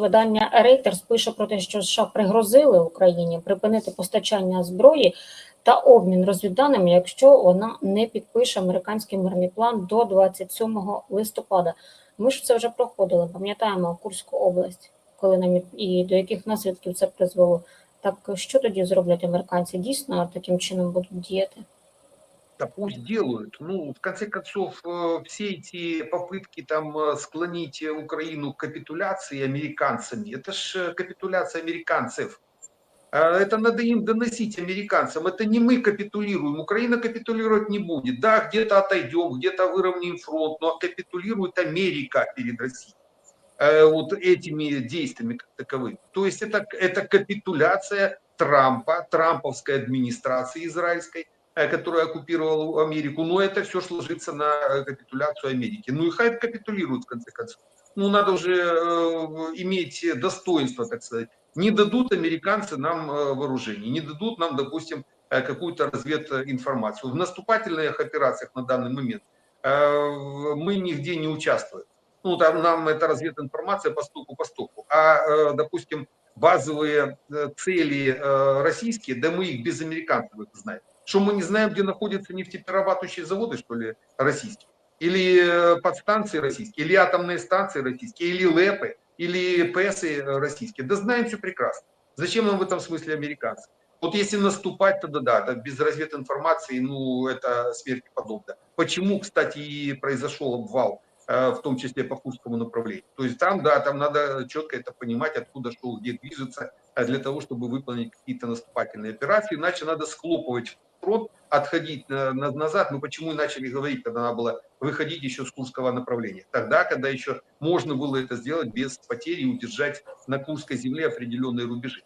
видання Reuters пише про те, що США пригрозили Україні припинити постачання зброї та обмін розвідданими, якщо вона не підпише американський мирний план до 27 листопада. Ми ж це вже проходили, пам'ятаємо Курську область, коли нам і- до яких наслідків це призвело. Так що тоді зроблять американці? Дійсно таким чином будуть діяти? Да пусть делают. Ну, в конце концов, э, все эти попытки там э, склонить э, Украину к капитуляции американцами, это ж э, капитуляция американцев. А Это надо им доносить американцам. Это не мы капитулируем. Украина капитулировать не будет. Да, где-то отойдем, где-то выровняем фронт, но капитулирует Америка перед Россией вот этими действиями как таковыми. То есть это, это капитуляция Трампа, трамповской администрации израильской, которая оккупировала Америку. Но это все ж ложится на э, капитуляцию Америки. Ну и хай капитулирует в конце концов. Ну надо уже э, иметь достоинство, так сказать. Не дадут американцы нам э, вооружений, не дадут нам, допустим, э, какую-то развединформацию. В наступательных операциях на данный момент э, мы нигде не участвуем. Ну, там нам эта развединформация по стуку по стуку. А, э, допустим, базовые э, цели э, российские, да мы их без американцев знаем. Что мы не знаем, где находятся нефтеперерабатывающие заводы, что ли, российские? Или э, подстанции российские, или атомные станции российские, или ЛЭПы, или ПЭСы э, российские. Да знаем все прекрасно. Зачем нам в этом смысле американцы? Вот если наступать, тогда да, да, без развединформации, ну, это смерти подобно. Почему, кстати, и произошел обвал, э, в том числе по Курскому направлению. То есть там, да, там надо четко это понимать, откуда что, где движется, для того, чтобы выполнить какие-то наступательные операции. Иначе надо схлопывать фронт, отходить на- назад. Мы почему и начали говорить, когда надо было выходить еще с Курского направления. Тогда, когда еще можно было это сделать без потери и удержать на Курской земле определенные рубежи.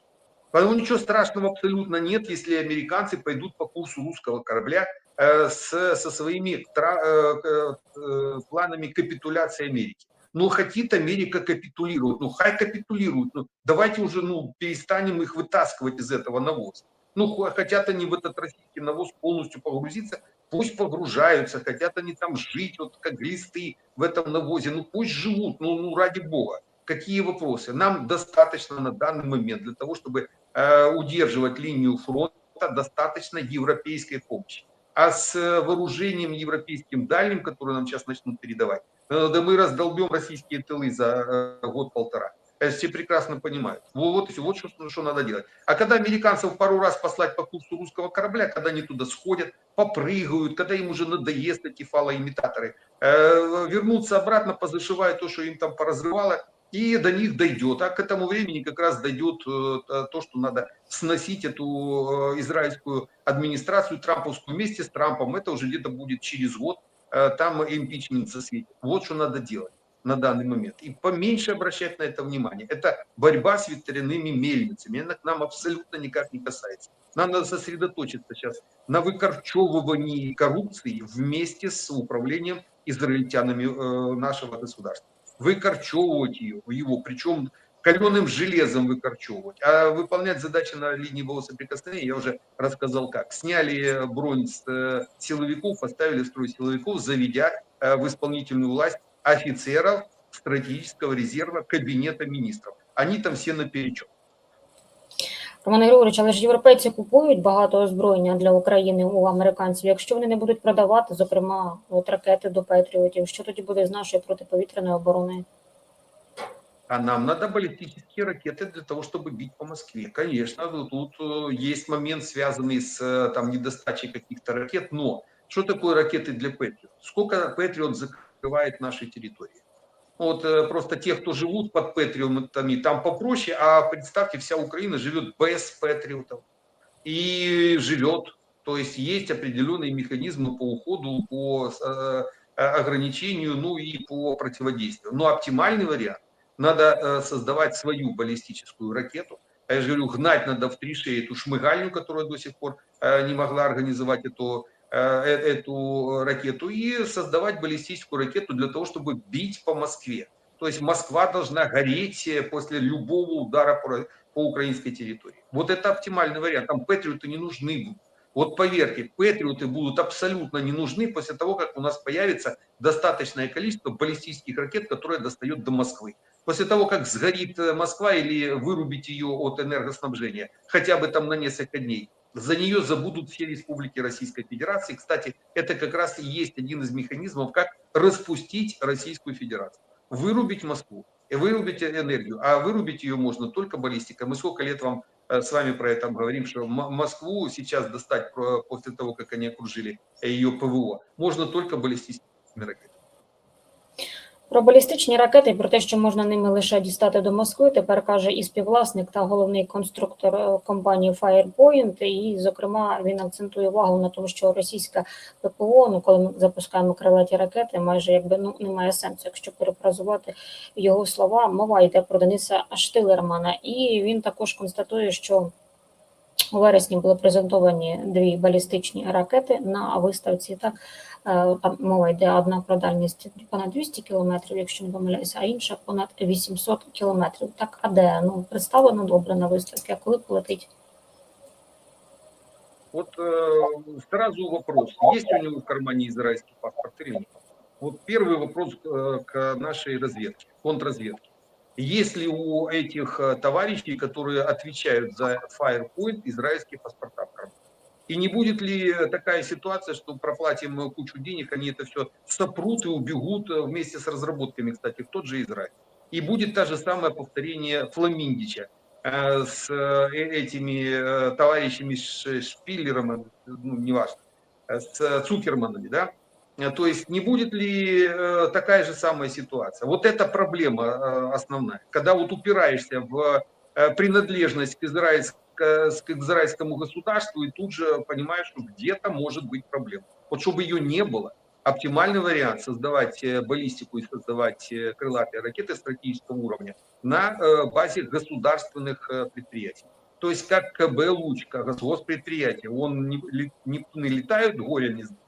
Поэтому ничего страшного абсолютно нет, если американцы пойдут по курсу русского корабля э, с, со своими тра- э, э, э, планами капитуляции Америки. Ну, хотит Америка капитулировать, ну, хай капитулируют. Ну, давайте уже, ну, перестанем их вытаскивать из этого навоза. Ну, хо- хотят они в этот российский навоз полностью погрузиться, пусть погружаются, хотят они там жить, вот как глисты в этом навозе, ну, пусть живут, ну, ну ради бога. Какие вопросы? Нам достаточно на данный момент для того, чтобы э, удерживать линию фронта, достаточно европейской помощи. А с э, вооружением европейским дальним, которое нам сейчас начнут передавать, э, да мы раздолбем российские тылы за э, год-полтора. Это все прекрасно понимают. Вот, вот, вот что, что надо делать. А когда американцев пару раз послать по курсу русского корабля, когда они туда сходят, попрыгают, когда им уже надоест эти фалоимитаторы, э, вернуться обратно, позашивая то, что им там поразрывало, и до них дойдет. А к этому времени как раз дойдет э, то, что надо сносить эту э, израильскую администрацию трамповскую вместе с Трампом. Это уже где-то будет через год. Э, Там импичмент засветит. Вот что надо делать на данный момент. И поменьше обращать на это внимание. Это борьба с ветряными мельницами. Она к нам абсолютно никак не касается. Нам надо сосредоточиться сейчас на выкорчевывании коррупции вместе с управлением израильтянами э, нашего государства. Выкорчевывать ее, его, причем каленым железом выкорчевывать. А выполнять задачи на линии боевого соприкосновения я уже рассказал как. Сняли бронь с э, силовиков, поставили строй силовиков, заведя э, в исполнительную власть офицеров стратегического резерва кабинета министров. Они там все наперечет. Роман Григорович, але ж європейці купують багато озброєння для України у американців. Якщо вони не будуть продавати, зокрема, от ракети до Петріотів, що тоді буде з нашою протиповітряною обороною? А нам надо баллистические ракеты для того, чтобы бить по Москве. Конечно, ну, тут э, есть момент, связанный с э, там, недостачей каких-то ракет, но что такое ракеты для Патриот? Сколько Патриот закрывает нашей территории? Вот э, просто те, кто живут под Патриотами, там попроще, а представьте, вся Украина живет без Патриотов. И живет. То есть есть определенные механизмы по уходу, по э, ограничению, ну и по противодействию. Но оптимальный вариант надо э, создавать свою баллистическую ракету. А Я же говорю, гнать надо в три шеи эту шмыгальню, которая до сих пор э, не могла организовать эту, э, э- эту ракету, и создавать баллистическую ракету для того, чтобы бить по Москве. То есть Москва должна гореть э, после любого удара по, по украинской территории. Вот это оптимальный вариант. Там патриоты не нужны будут. Вот поверьте, патриоты будут абсолютно не нужны после того, как у нас появится достаточное количество баллистических ракет, которые достают до Москвы. После того, как сгорит э, Москва или вырубить ее от энергоснабжения, хотя бы там на несколько дней, за нее забудут все республики Российской Федерации. Кстати, это как раз и есть один из механизмов, как распустить Российскую Федерацию. Вырубить Москву, и вырубить энергию. А вырубить ее можно только баллистикой. Мы сколько лет вам э, с вами про это говорим, что Москву сейчас достать после того, как они окружили ее ПВО, можно только баллистическими ракетами. Про балістичні ракети про те, що можна ними лише дістати до Москви, тепер каже і співвласник та головний конструктор е, компанії Firepoint. І, зокрема, він акцентує увагу на тому, що російська ППО, ну коли ми запускаємо крилаті ракети, майже якби ну немає сенсу, якщо перефразувати його слова. Мова йде про Дениса Штилермана, і він також констатує, що у вересні були презентовані дві балістичні ракети на виставці. Так мова йде одна про дальність понад 200 кілометрів, якщо не помиляюся, а інша понад 800 кілометрів. Так, а де? Ну представлено добре на виставці, а коли полетить? Вот э, сразу вопрос, есть у него в кармане израильский паспорт или нет? Вот первый вопрос э, к нашей разведке, контрразведке. Есть ли у этих э, товарищей, которые отвечают за Firepoint, израильские паспорта в кармане? И не будет ли такая ситуация, что проплатим кучу денег, они это все сопрут и убегут э, вместе с разработками, кстати, в тот же Израиль. И будет то же самое повторение Фламиндича э, с э, этими товарищами Шпиллером, ну, неважно, с Цукерманами, да? То есть не будет ли такая же самая ситуация? Вот эта проблема основная. Когда вот упираешься в принадлежность к, израильск- к к израильскому государству и тут же понимаешь, что где-то может быть проблема. Вот чтобы ее не было, оптимальный вариант создавать э, баллистику и создавать э, крылатые ракеты стратегического уровня на э, базе государственных предприятий. То есть как КБ «Лучка», госпредприятие, он не, не, не летают, горе не знает,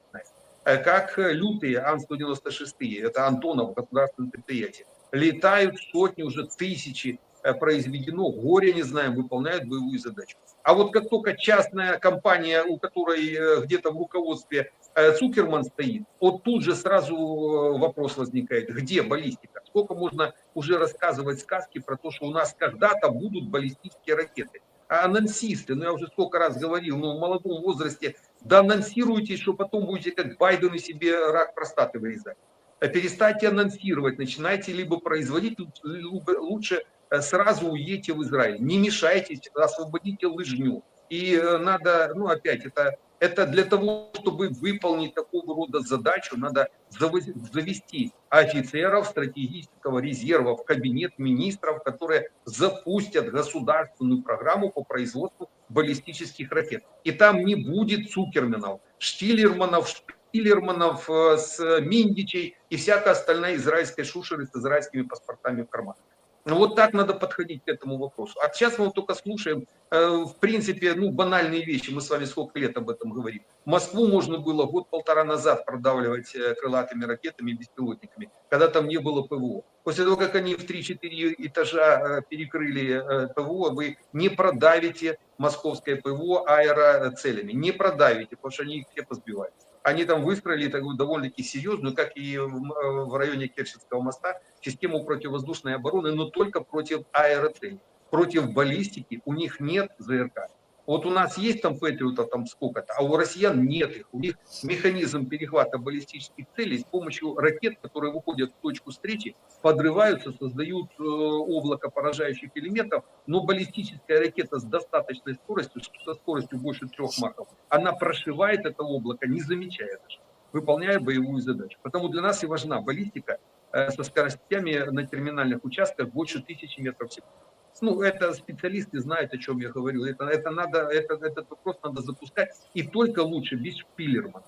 Э, как лютые Ан-196, это Антонов, государственное предприятие, летают сотни, уже тысячи произведено, горе не знаем, выполняют боевую задачу. А вот как только частная компания, у которой э, где-то в руководстве э, Цукерман стоит, вот тут же сразу э, вопрос возникает, где баллистика? Сколько можно уже рассказывать сказки про то, что у нас когда-то будут баллистические ракеты? А анонсисты, ну я уже сколько раз говорил, ну в молодом возрасте, да анонсируйте, что потом будете как Байден и себе рак простаты вырезать. Э, Перестаньте анонсировать, начинайте либо производить, либо лучше э, сразу уедьте в Израиль. Не мешайтесь, освободите лыжню. И э, надо, ну опять, это, это для того, чтобы выполнить такого рода задачу, надо завести офицеров стратегического резерва в кабинет министров, которые запустят государственную программу по производству баллистических ракет. И там не будет Цукерменов, Штиллерманов, Шпиллерманов, э, с Миндичей и всякая остальная израильская шушера с израильскими паспортами в карманах. Ну, Вот так надо подходить к этому вопросу. А сейчас мы только слушаем, э, в принципе, ну, банальные вещи. Мы с вами сколько лет об этом говорим. Москву можно было год-полтора назад продавливать э, крылатыми ракетами, беспилотниками, когда там не было ПВО. После того, как они в 3-4 этажа э, перекрыли ПВО, вы не продавите московское ПВО аэроцелями. Не продавите, потому что они их все позбивают. Они там выстроили такую довольно-таки серьезную, как и м- э, в районе Керченского моста, систему противовоздушной обороны, но только против аэроцелей. Против баллистики у них нет ЗРК. Вот у нас есть там Патриота там сколько-то, а у россиян нет их. У них механизм перехвата баллистических целей с помощью ракет, которые выходят в точку встречи, подрываются, создают э, облако поражающих элементов, но баллистическая ракета с достаточной скоростью, со скоростью больше трех махов, она прошивает это облако, не замечая даже, выполняя боевую задачу. Потому для нас и важна баллистика э, со скоростями на терминальных участках больше тысячи метров в секунду. Ну, это специалисты знают, о чем я говорю. Это, это надо, это, этот вопрос надо запускать. И только лучше без шпиллермана.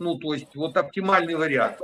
Ну, то есть, вот оптимальный вариант,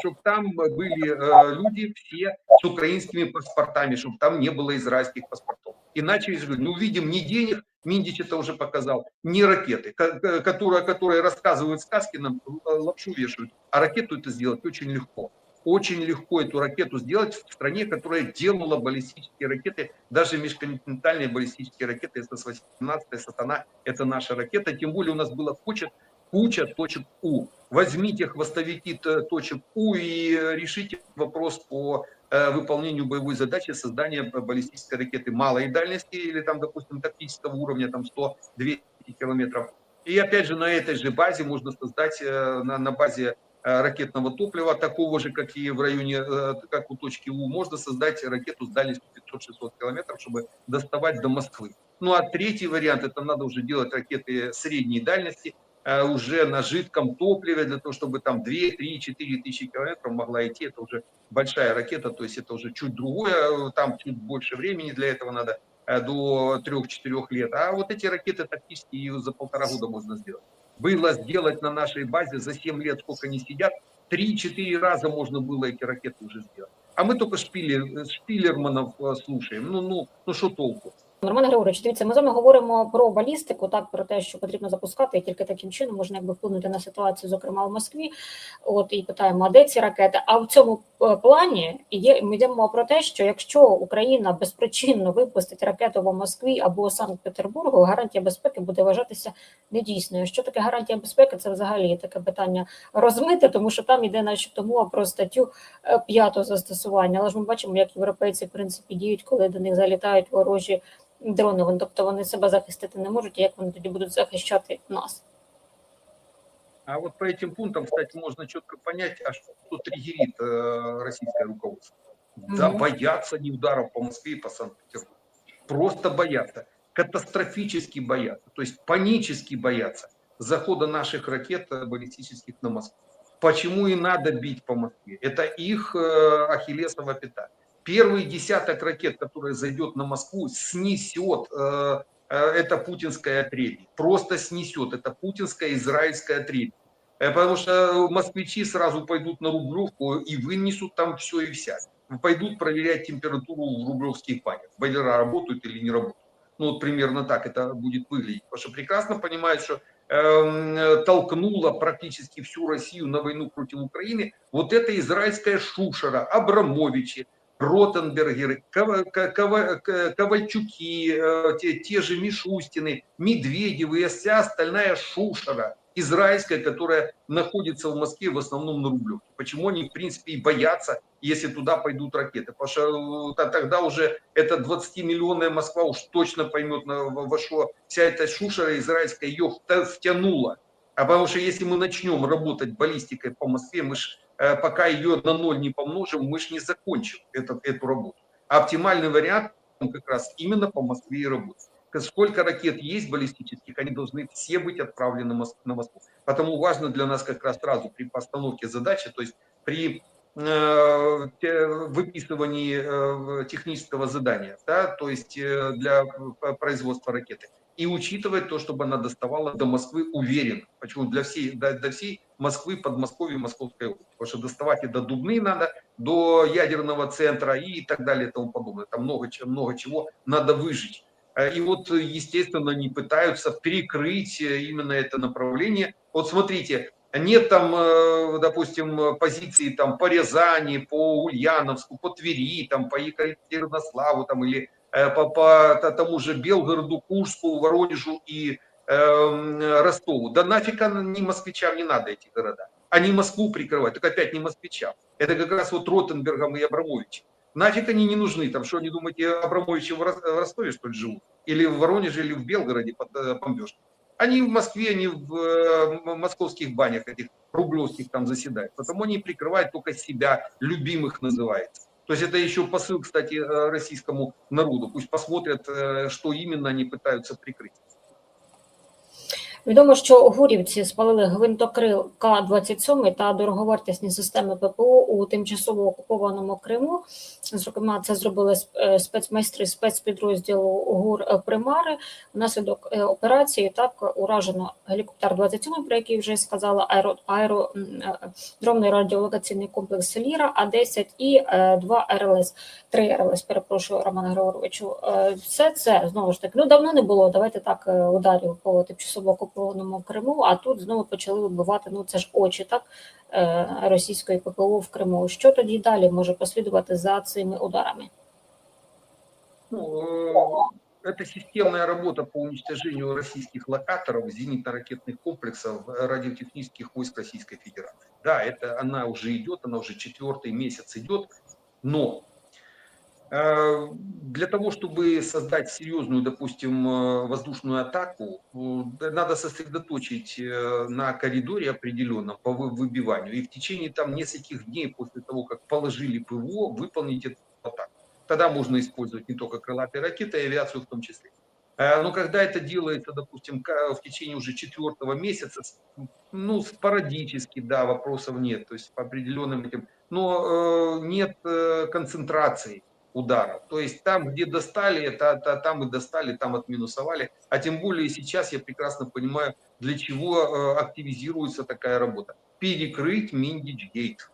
чтобы там были э, люди все с украинскими паспортами, чтобы там не было израильских паспортов. Иначе, говорю, не увидим ни денег, Миндич это уже показал, ни ракеты, ко- ко- которые, которые рассказывают сказки, нам э, лапшу вешают. А ракету это сделать очень легко. Очень легко эту ракету сделать в стране, которая делала баллистические ракеты, даже межконтинентальные баллистические ракеты СС-18 «Сатана» – это наша ракета. Тем более у нас было куча, куча точек У. возьмите хвостовики т- точек У и решите вопрос по э, выполнению боевой задачи создания баллистической ракеты малой дальности или там, допустим, тактического уровня, там 100-200 километров. И опять же на этой же базе можно создать, э, на, на базе э, ракетного топлива, такого же, как и в районе, э, как у точки У, можно создать ракету с дальностью 500-600 километров, чтобы доставать до Москвы. Ну а третий вариант, это надо уже делать ракеты средней дальности, э, уже на жидком топливе, для того, чтобы там 2, 3, 4 тысячи километров могла идти, это уже большая ракета, то есть это уже чуть другое, э, там чуть больше времени для этого надо, э, до 3-4 лет. А вот эти ракеты тактические ее за полтора года можно сделать. Было сделать на нашей базе за 7 лет, сколько они сидят, 3-4 раза можно было эти ракеты уже сделать. А мы только шпилер, шпилерманов э, слушаем. Ну, ну, ну що толку? Роман Григорович, дивіться, ми з вами говоримо про балістику, так про те, що потрібно запускати, і тільки таким чином можна якби вплинути на ситуацію, зокрема в Москві. От і питаємо, а де ці ракети? А в цьому е, плані є ми йдемо про те, що якщо Україна безпричинно випустить ракету в Москві або Санкт-Петербургу, гарантія безпеки буде вважатися недійсною. Що таке гарантія безпеки? Це взагалі таке питання розмите, тому що там йде начебто мова про статтю е, п'ятого застосування. Але ж ми бачимо, як європейці в принципі діють, коли до них залітають ворожі дрони. Вони- Тобто вони себе захистити не можуть, як вони тоді будуть захищати нас? А вот по этим пунктам, кстати, можно четко понять, а что триггерит э, российское руководство. Да, Мгм. боятся не ударов по Москве и по Санкт-Петербургу. Просто боятся. Катастрофически боятся. То есть панически боятся захода наших ракет э, баллистических на Москву. Почему и надо бить по Москве? Это их э, ахиллесова пята. Первый десяток ракет, который зайдет на Москву, снесет э, э, это путинское отребье. Просто снесет. Это путинское израильское отребье. Э, Потому что москвичи сразу пойдут на Рублевку и вынесут там все и вся. Пойдут проверять температуру в рублевских банях. Бойлера работают или не работают. Ну вот примерно так это будет выглядеть. Потому что прекрасно понимают, что эм, толкнула практически всю Россию на войну против Украины вот эта израильская шушера, Абрамовичи, Ротенбергеры, Ковальчуки, э, те, те же Мишустины, Медведевы и вся остальная шушера израильская, которая находится в Москве в основном на Рублевке. Почему они, в принципе, и боятся, если туда пойдут ракеты? Потому что э, тогда уже эта 20-миллионная Москва уж точно поймет, во что вся эта шушера израильская ее втянула. А потому что если мы начнем работать баллистикой по Москве, мы ж, э, пока ее на ноль не помножим, мы же не закончим этот, эту работу. А оптимальный вариант как раз именно по Москве и работать. Сколько ракет есть баллистических, они должны все быть отправлены на Москву. Потому важно для нас как раз сразу при постановке задачи, то есть при э, выписывании э, технического задания, да, то есть э, для производства ракеты. И учитывать то, чтобы она доставала до Москвы уверенно. Почему? Для всей, до, до всей Москвы, Подмосковья, Московской области. Потому что доставать и до Дубны надо, до ядерного центра и так далее и тому подобное. Там много, много чего надо выжить. Э, И вот, естественно, они пытаются перекрыть э, именно это направление. Вот смотрите, нет там, э, допустим, позиции там по Рязани, по Ульяновску, по Твери, там по Екатеринославу там или по, по т- тому же Белгороду, Курску, Воронежу и эм, Ростову. Да нафиг ни москвичам не надо эти города. Они Москву прикрывают, только опять не москвичам. Это как раз вот Ротенбергом и Абрамовичем. Нафиг они не нужны? Там что, они думаете, Абрамовичи в Рос- в Ростове, что ли, живут? Или в Воронеже, или в Белгороде под э, бомбежкой? Они в Москве, они в э, московских банях этих рублевских там заседают. Потому они прикрывают только себя, любимых называется. То есть это еще посыл, кстати, э, российскому народу. Пусть посмотрят, э, что именно они пытаются прикрыть. Відомо, що гурівці спалили гвинтокрил К-27 та дороговартісні системи ППО у тимчасово окупованому Криму. Зокрема, це зробили е, спецмайстри спецпідрозділу ГУР Примари. Внаслідок е, операції так уражено гелікоптер 27, про який вже сказала, аеро, аеро е, радіолокаційний комплекс Ліра, А-10 і е, два РЛС, три РЛС, перепрошую, Романа Григоровичу. Все це знову ж таки ну давно не було. Давайте так ударів по тимчасово окупованому Криму. А тут знову почали вибивати. Ну це ж очі, так е, російської ППО в Криму. Що тоді далі може послідувати за цими ударами? Ну, э, это системная работа по уничтожению российских локаторов, зенитно-ракетных комплексов э, радиотехнических войск Российской Федерации. Да, это она уже идет, она уже четвертый месяц идет, но э, для того, чтобы создать серьезную, допустим, э, воздушную атаку, э, надо сосредоточить э, на коридоре определенном по вы- выбиванию и в течение там нескольких дней после того, как положили ПВО, выполнить эту атаку. Тогда можно использовать не только крылатые ракеты, и авиацию в том числе. Но когда это делается, допустим, в течение уже четвертого месяца, ну, спорадически, да, вопросов нет, то есть по определенным этим, но нет концентрации ударов. То есть там, где достали, та- та- там и достали, там отминусовали. А тем более сейчас я прекрасно понимаю, для чего э, активизируется такая работа. Перекрыть Миндич-гейт.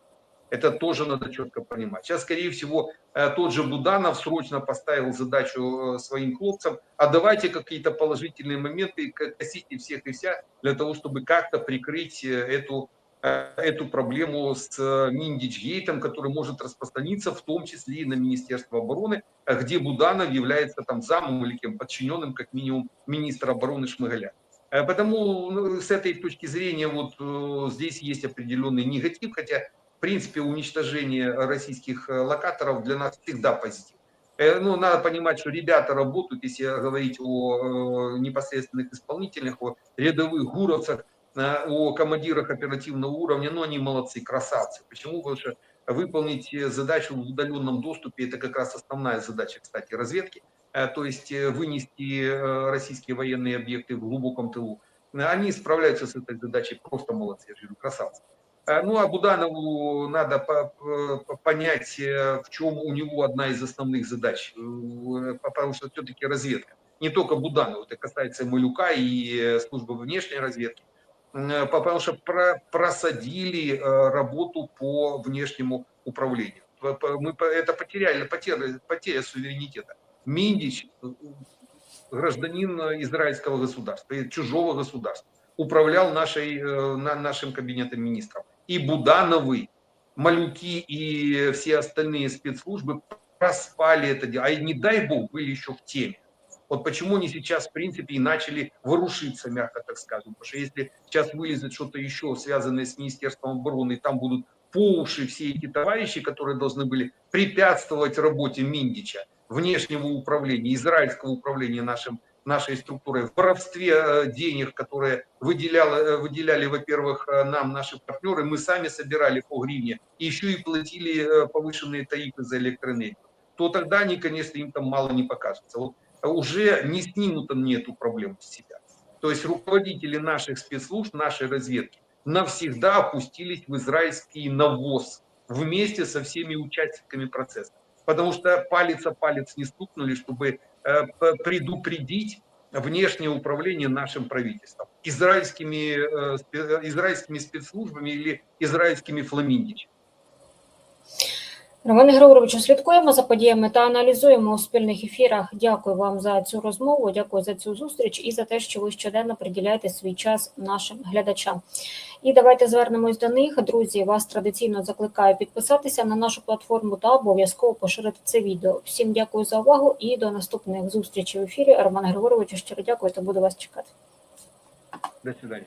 Это тоже надо четко понимать. Сейчас, скорее всего, э, тот же Буданов срочно поставил задачу э, своим хлопцам, а давайте какие-то положительные моменты, косите всех и вся, для того, чтобы как-то прикрыть эту, эту проблему с э, Миндич-гейтом, который может распространиться в том числе и на Министерство обороны, э, где Буданов является там замом или кем подчиненным, как минимум, министра обороны Шмыгаля. Э, Потому ну, с этой точки зрения вот здесь есть определенный негатив, хотя в принципе, уничтожение российских локаторов для нас всегда позитив. Ну, надо понимать, что ребята работают, если говорить о непосредственных исполнителях, о рядовых гуровцах, о командирах оперативного уровня, ну, они молодцы, красавцы. Почему? Потому что выполнить э, задачу в удаленном доступе, это как раз основная задача, кстати, разведки, Э, то есть э, вынести э, российские военные объекты в глубоком тылу. Э, Они справляются с этой задачей, просто молодцы, я говорю, красавцы. Э, Ну, а Буданову надо по- по- понять, э, в чем у него одна из основных задач, Э, потому что все-таки разведка. Не только Буданову, это касается и Малюка и э, службы внешней разведки, Э, потому что про- просадили э, работу по внешнему управлению. Мы это потеряли, потеря, потеря суверенитета. Миндич, э, гражданин израильского государства, э, чужого государства, управлял нашей, э, на- нашим кабинетом министров. И Будановы, Малюки и все остальные спецслужбы проспали это дело. А не дай бог были еще в теме. Вот почему они сейчас, в принципе, и начали ворушиться, мягко так скажем. Потому что если сейчас вылезет что-то еще, связанное с Министерством обороны, и там будут по уши все эти товарищи, которые должны были препятствовать работе Миндича, внешнего управления, израильского управления нашим, нашей структурой, в воровстве э, денег, которые выделяли, э, выделяли, во-первых, э, нам наши партнеры, мы сами собирали по гривне, и еще и платили повышенные тарифы за электроэнергию, то тогда они, конечно, им там мало не покажется. Вот уже не снимут они эту проблему с себя. То есть руководители наших спецслужб, нашей разведки навсегда опустились в израильский навоз вместе со всеми участниками процесса. Потому что палец о палец не стукнули, чтобы э, предупредить внешнее управление нашим правительством. Израильскими, э, спе- израильскими спецслужбами или израильскими фламиндичами. Романе Григоровичу, слідкуємо за подіями та аналізуємо у спільних ефірах. Дякую вам за цю розмову, дякую за цю зустріч і за те, що ви щоденно приділяєте свій час нашим глядачам. І давайте звернемось до них. Друзі, вас традиційно закликаю підписатися на нашу платформу та обов'язково поширити це відео. Всім дякую за увагу і до наступних зустрічей в ефірі. Роман Григоровичу, щиро дякую та буду вас чекати. До свидания.